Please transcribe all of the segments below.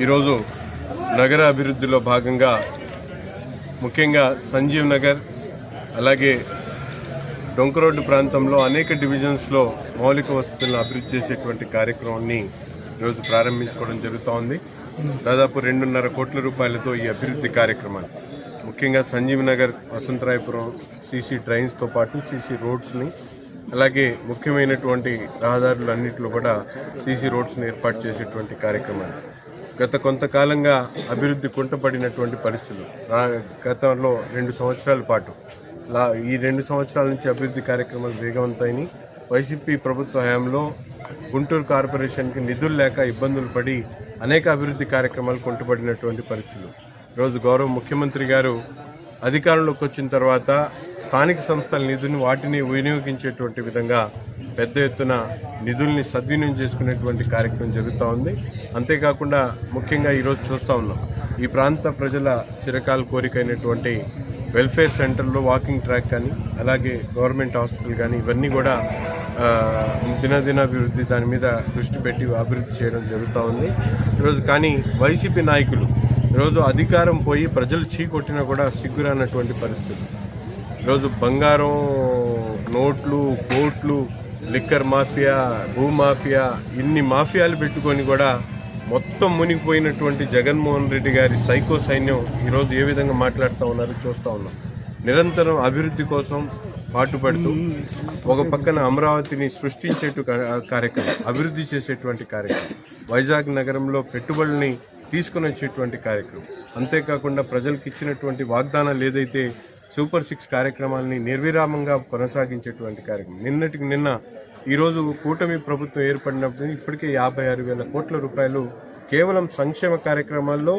ఈరోజు నగర అభివృద్ధిలో భాగంగా ముఖ్యంగా సంజీవ్ నగర్ అలాగే డొంక రోడ్డు ప్రాంతంలో అనేక డివిజన్స్లో మౌలిక వసతులను అభివృద్ధి చేసేటువంటి కార్యక్రమాన్ని ఈరోజు ప్రారంభించుకోవడం జరుగుతూ ఉంది దాదాపు రెండున్నర కోట్ల రూపాయలతో ఈ అభివృద్ధి కార్యక్రమాన్ని ముఖ్యంగా సంజీవ్ నగర్ వసంతరాయపురం సీసీ డ్రైన్స్తో పాటు సీసీ రోడ్స్ని అలాగే ముఖ్యమైనటువంటి రహదారులు అన్నింటిలో కూడా సీసీ రోడ్స్ని ఏర్పాటు చేసేటువంటి కార్యక్రమాన్ని గత కొంతకాలంగా అభివృద్ధి కుంటపడినటువంటి పరిస్థితులు. గతంలో రెండు సంవత్సరాల పాటు. లా ఈ రెండు సంవత్సరాల నుంచి అభివృద్ధి కార్యక్రమాలు వేగవంతాయని వైసీపీ ప్రభుత్వ హయాంలో గుంటూరు కార్పొరేషన్కి నిధులు లేక ఇబ్బందులు పడి అనేక అభివృద్ధి కార్యక్రమాలు కుంటుపడినటువంటి పరిస్థితులు. ఈరోజు గౌరవ ముఖ్యమంత్రి గారు అధికారంలోకి వచ్చిన తర్వాత స్థానిక సంస్థల నిధులను వాటిని వినియోగించేటువంటి విధంగా పెద్ద ఎత్తున నిధుల్ని సద్వినియోగం చేసుకునేటువంటి కార్యక్రమం జరుగుతూ ఉంది. అంతేకాకుండా ముఖ్యంగా ఈరోజు చూస్తూ ఉన్నాం. ఈ ప్రాంత ప్రజల చిరకాల కోరికైనటువంటి వెల్ఫేర్ సెంటర్లో వాకింగ్ ట్రాక్ కానీ అలాగే గవర్నమెంట్ హాస్పిటల్ కానీ ఇవన్నీ కూడా దినదినాభివృద్ధి దాని మీద దృష్టి పెట్టి అభివృద్ధి చేయడం జరుగుతూ ఉంది. ఈరోజు కానీ వైసీపీ నాయకులు ఈరోజు అధికారం పోయి ప్రజలు చీకొట్టినా కూడా సిగ్గురానటువంటి పరిస్థితి. ఈరోజు బంగారం నోట్లు కోట్లు లిక్కర్ మాఫియా భూ మాఫియా ఇన్ని మాఫియాలు పెట్టుకొని కూడా మొత్తం మునిగిపోయినటువంటి జగన్మోహన్ రెడ్డి గారి సైకో సైన్యం ఈరోజు ఏ విధంగా మాట్లాడుతూ ఉన్నారో చూస్తూ ఉన్నాం. నిరంతరం అభివృద్ధి కోసం పాటుపడుతూ ఒక పక్కన అమరావతిని సృష్టించేటు కార్యక్రమం అభివృద్ధి చేసేటువంటి కార్యక్రమం వైజాగ్ నగరంలో పెట్టుబడుల్ని తీసుకుని వచ్చేటువంటి కార్యక్రమం. అంతేకాకుండా ప్రజలకు ఇచ్చినటువంటి వాగ్దానాలు ఏదైతే సూపర్ సిక్స్ కార్యక్రమాలని నిర్విరామంగా కొనసాగించేటువంటి కార్యక్రమం. నిన్నటికి నిన్న ఈరోజు కూటమి ప్రభుత్వం ఏర్పడినప్పుడు ఇప్పటికే యాభై ఆరు వేల కోట్ల రూపాయలు కేవలం సంక్షేమ కార్యక్రమాల్లో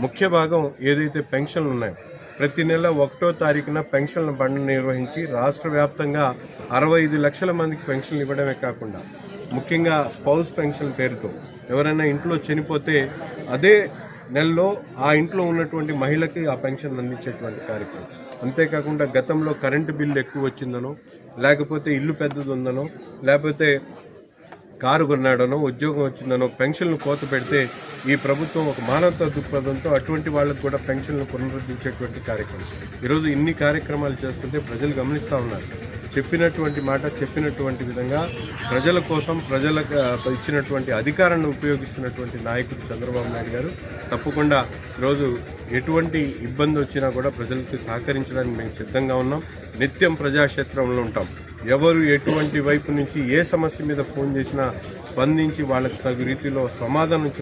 ముఖ్య భాగం ఏదైతే పెన్షన్లు ఉన్నాయో ప్రతి నెల ఒకటో తారీఖున పెన్షన్ల బండ్ నిర్వహించి రాష్ట్ర వ్యాప్తంగా అరవై ఐదు లక్షల మందికి పెన్షన్లు ఇవ్వడమే కాకుండా ముఖ్యంగా స్పౌస్ పెన్షన్ పేరుతో ఎవరైనా ఇంట్లో చనిపోతే అదే నెలలో ఆ ఇంట్లో ఉన్నటువంటి మహిళకి ఆ పెన్షన్ అందించేటువంటి కార్యక్రమం. అంతేకాకుండా గతంలో కరెంటు బిల్లు ఎక్కువ వచ్చిందనో లేకపోతే ఇల్లు పెద్దది ఉందనో లేకపోతే కారు కొన్నాడనో ఉద్యోగం వచ్చిందనో పెన్షన్లు కోత పెడితే ఈ ప్రభుత్వం ఒక మానవతా దృక్పథంతో అటువంటి వాళ్ళకు కూడా పెన్షన్లు పునరుద్ధరించేటువంటి కార్యక్రమం. ఈరోజు ఇన్ని కార్యక్రమాలు చేస్తుంటే ప్రజలు గమనిస్తూ ఉన్నారు. చెప్పినటువంటి మాట చెప్పినటువంటి విధంగా ప్రజల కోసం ప్రజలకు ఇచ్చినటువంటి అధికారాన్ని ఉపయోగిస్తున్నటువంటి నాయకుడు చంద్రబాబు నాయుడు గారు. తప్పకుండా ఈరోజు ఎటువంటి ఇబ్బంది వచ్చినా కూడా ప్రజలకు సహకరించడానికి మేము సిద్ధంగా ఉన్నాం. నిత్యం ప్రజాక్షేత్రంలో ఉంటాం. ఎవరు ఎటువంటి వైపు నుంచి ఏ సమస్య మీద ఫోన్ చేసినా స్పందించి వాళ్ళకి తగు రీతిలో సమాధానం